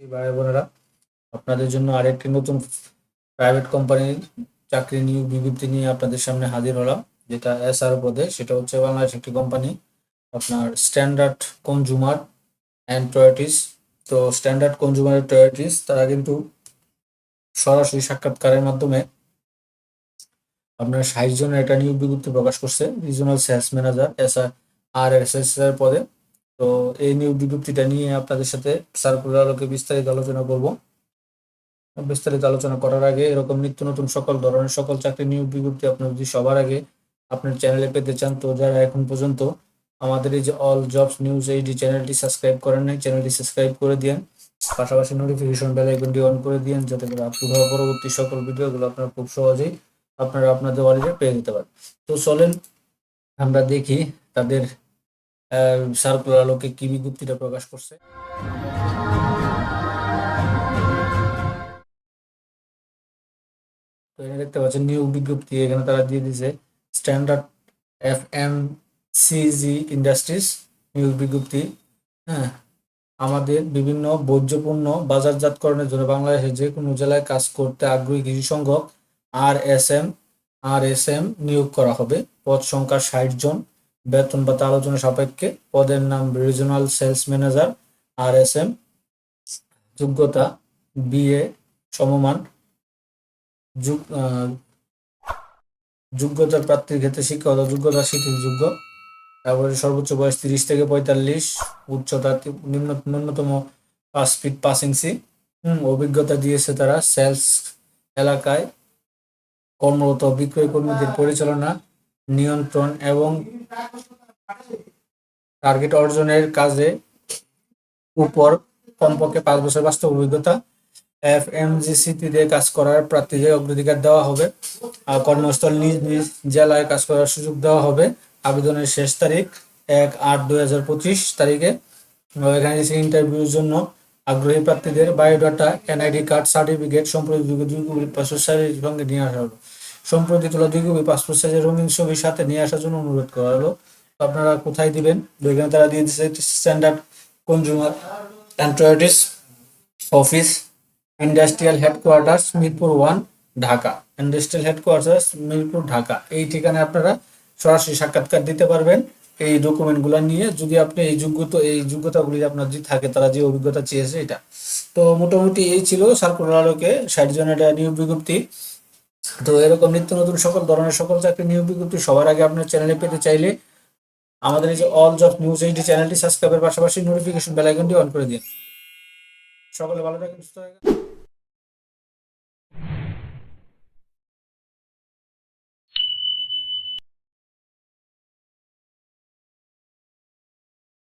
ভাই বোনেরা, আপনাদের জন্য আরেকটি নতুন প্রাইভেট কোম্পানির চাকরি নিয়োগ বিজ্ঞপ্তি নিয়ে আপনাদের সামনে হাজির হলাম, যেটা এস আর পদে সেটা হচ্ছে বাংলাদেশ একটি কোম্পানি আপনার স্ট্যান্ডার্ড কনজুমার অ্যান্ড টয়েটিস তো স্ট্যান্ডার্ড কনজুমার টয়েটিস তারা কিন্তু সরাসরি সাক্ষাৎকারের মাধ্যমে আপনার ষাট জনের একটা নিয়োগ বিজ্ঞপ্তি প্রকাশ করছে regional sales manager S R S S এর পদে। তো এই নিয়োগ বিজ্ঞপ্তিটা নিয়ে আপনাদের সাথে সার্কুলার আলোকে বিস্তারিত আলোচনা করব। বিস্তারিত আলোচনা করার আগে এরকম নিত্য নতুন সকল ধরনের সকল চাকরি নিয়োগ বিজ্ঞপ্তি আপনি যদি সবার আগে আপনার চ্যানেলে পেতে চান, তো যারা এখন পর্যন্ত আমাদের এই যে অল জবস নিউজ এইডি চ্যানেলটি সাবস্ক্রাইব করেন নাই, চ্যানেলটি সাবস্ক্রাইব করে দিন পাশাপাশি নোটিফিকেশন বেল আইকনটি অন করে দিন যাতে করে আপলোড পরবর্তী সকল ভিডিওগুলো আপনারা খুব সহজেই আপনারা আপনাদের ওয়ালেটে পেয়ে যেতে পারেন। তো চলেন আমরা দেখি তাদের সার্কুলার আলোকে কি বিজ্ঞপ্তিটা প্রকাশ করছে। দেখতে পাচ্ছেন, নিয়োগ বিজ্ঞপ্তি। এখানে তারা দিয়ে দিয়েছে standard F M CG industries নিয়োগ বিজ্ঞপ্তি। হ্যাঁ আমাদের বিভিন্ন বর্জ্যপণ্য বাজারজাতকরণের জন্য বাংলাদেশের যে কোনো জেলায় কাজ করতে আগ্রহী কৃষি সংঘক R S M R S M নিয়োগ করা হবে। পদ সংখ্যা ষাট জন। বেতন ভাতা আলোচনা সাপেক্ষে পদের নাম regional sales manager R S M যোগ্যতা বিএ সমমান যোগ্যতা প্রার্থীর ক্ষেত্রে শিক্ষাগত যোগ্যতা শিথিলযোগ্য তারপরে সর্বোচ্চ বয়স তিরিশ থেকে পঁয়তাল্লিশ, উচ্চতা নিম্ন, ন্যূনতম পাঁচ ফিট পাঁচ ইঞ্চি অভিজ্ঞতা দিয়েছে তারা সেলস এলাকায়, কর্মরত, বিক্রয় কর্মীদের পরিচালনা, নিয়ন্ত্রণ এবং টার্গেট অর্জনের কাজে উপর কমপক্ষে পাঁচ বছর বাস্তব অভিজ্ঞতা। এফ এম কাজ করার প্রার্থীদের অগ্রাধিকার দেওয়া হবে। কর্মস্থল নিজ নিজ জেলায় কাজ করার সুযোগ দেওয়া হবে। আবেদনের শেষ তারিখ এক আট দুই হাজার পঁচিশ তারিখে। এখানে ইন্টারভিউর জন্য আগ্রহী প্রার্থীদের বায়োডাটা এনআইডি কার্ড সার্টিফিকেট সাইজের সঙ্গে নিয়ে আসা হলো সম্প্রতি তোলা দুই কপি পাসপোর্ট সাইজের রঙিন ছবির সাথে নিয়ে আসার জন্য অনুরোধ করা হলো। আপনারা কোথায় দিবেন? এখানে তারা দিয়ে দিচ্ছে standard consumer অ্যান্ট্রয়েডিস office industrial headquarters Mirpur one Dhaka. Industrial headquarters Mirpur, Dhaka. এই ঠিকানায় আপনারা সরাসরি সাক্ষাৎকার দিতে পারবেন। এই ডকুমেন্টগুলো নিয়ে যদি আপনি এই যোগ্যতা, এই যোগ্যতাগুলি আপনার যদি থাকে, তারা যে অভিজ্ঞতা চেয়েছে এটা। তো মোটামুটি এই ছিল সার্কুলার আলোকে ষাট জনের নিয়োগ বিজ্ঞপ্তি। তো এরকম নিত্য নতুন সকল ধরনের সকল চাকরি নিয়োগ বিজ্ঞপ্তি সবার আগে আপনার চ্যানেলে পেতে চাইলে আমাদের এই যে অল জব নিউজ এইটি চ্যানেলটি সাবস্ক্রাইবের পাশাপাশি নোটিফিকেশন বেল আইকনটি অন করে দিন। সকলে ভালো থাকেন সুস্থ থাকেন